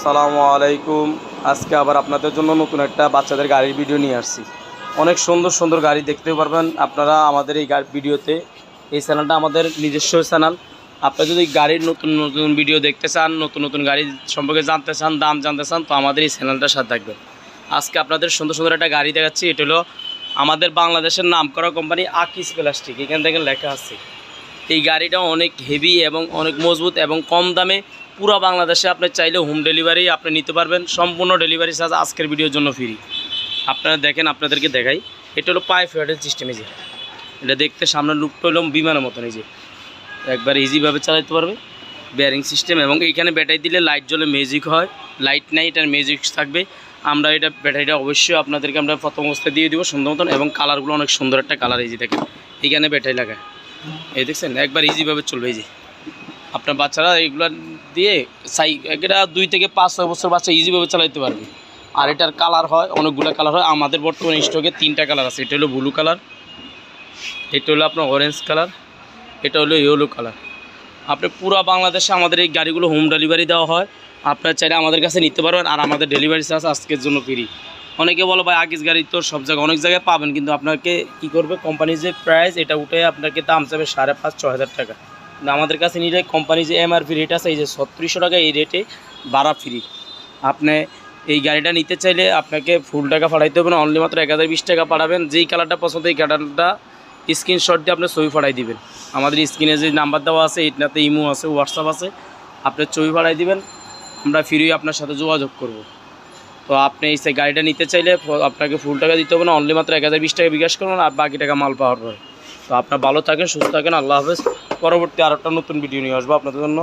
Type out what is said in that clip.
আসসালামু আলাইকুম। আজকে আবার আপনাদের জন্য নতুন একটা বাচ্চাদের গাড়ির ভিডিও নিয়ে আসছি। অনেক সুন্দর সুন্দর গাড়ি দেখতে পারবেন। আপনারা আমাদের এই ভিডিওতে এই চ্যানেলটা আমাদের নিজস্ব চ্যানেল আপনারা যদি গাড়ির নতুন নতুন ভিডিও দেখতে চান, নতুন নতুন গাড়ি সম্পর্কে জানতে চান, দাম জানতে চান, তো আমাদের এই চ্যানেলটার সাথে থাকবেন। আজকে আপনাদের সুন্দর সুন্দর একটা গাড়ি দেখাচ্ছি। এটা হলো আমাদের বাংলাদেশের নাম করা কোম্পানি আকিস প্লাস্টিক এখান থেকে লেখা আছে। এই গাড়িটা অনেক হেভি এবং অনেক মজবুত এবং কম দামে পুরো বাংলাদেশে আপনি চাইলে হোম ডেলিভারি আপনি নিতে পারবেন। সম্পূর্ণ ডেলিভারি চার্জ আজকের ভিডিওর জন্য ফ্রি আপনারা দেখেন, আপনাদেরকে দেখাই। এটা হলো পাইপ ফেডেল সিস্টেম এই যে। এটা দেখতে সামনে লুকটা হলো বিমানের মতন এই যে। একবার ইজিভাবে চালাতে পারবে। বেয়ারিং সিস্টেম এবং এইখানে ব্যাটারি দিলে লাইট জ্বলে ম্যাজিক হয়। লাইট নাই এটার ম্যাজিক থাকবে। আমরা এটা ব্যাটারিটা অবশ্যই আপনাদেরকে আমরা প্রথম অবস্থায় দিয়ে দিব সুন্দর মতন এবং কালারগুলো অনেক সুন্দর একটা কালার এই যে দেখেন। এইখানে ব্যাটারি লাগায়। এই দেখছেন, একবার ইজিভাবে চলবে, এই যে। আপনার বাচ্চারা এইগুলো দিয়ে সাই এটা দুই থেকে পাঁচ, ছয় বছর বাচ্চা ইজিভাবে চালাইতে পারবে। আর এটার কালার হয়, অনেকগুলো কালার হয়। আমাদের বর্তমানে স্টকে তিনটা কালার আছে। এটা হলো ব্লু কালার এটা হলো আপনার অরেঞ্জ কালার এটা হলো ইয়েলো কালার আপনি পুরো বাংলাদেশে আমাদের এই গাড়িগুলো হোম ডেলিভারি দেওয়া হয়। আপনার চাইলে আমাদের কাছে নিতে পারবেন। আর আমাদের ডেলিভারি চার্জ আজকের জন্য ফ্রি অনেকে বলো ভাই আগের গাড়ি তো সব জায়গায় অনেক জায়গায় পাবেন, কিন্তু আপনাকে কি করবে? কোম্পানির যে প্রাইস এটা উঠে আপনাকে দাম চাবে সাড়ে পাঁচ ছ হাজার টাকা। কিন্তু আমাদের কাছে নিলে কোম্পানি যে এমআরপি রেট আছে, এই যে ছত্রিশশো টাকা এই রেটে ভাড়া ফ্রি আপনি এই গাড়িটা নিতে চাইলে আপনাকে ফুল টাকা পাঠাইতে হবে না অনলি মাত্র এক হাজার বিশ টাকা পাঠাবেন। যেই কালারটা পছন্দ, এই কালারটা স্ক্রিনশট দিয়ে আপনার ছবি পাঠাই দিবেন। আমাদের স্ক্রিনে যে নাম্বার দেওয়া আছে, এটাতে ইমো আছে হোয়াটসঅ্যাপ আছে, আপনি ছবি পাঠাই দিবেন। আমরা ফ্রি আপনার সাথে যোগাযোগ করব। তো আপনি সেই গাড়িটা নিতে চাইলে আপনাকে ফুল টাকা দিতে হবে না অনলি মাত্র এক হাজার বিশ টাকা বিকাশ করুন আর বাকি টাকা মাল পাওয়ার পরে তো আপনার ভালো থাকেন, সুস্থ থাকেন, আল্লাহ হাফেজ। পরবর্তী আর একটা নতুন ভিডিও নিয়ে আসব আপনাদের জন্য।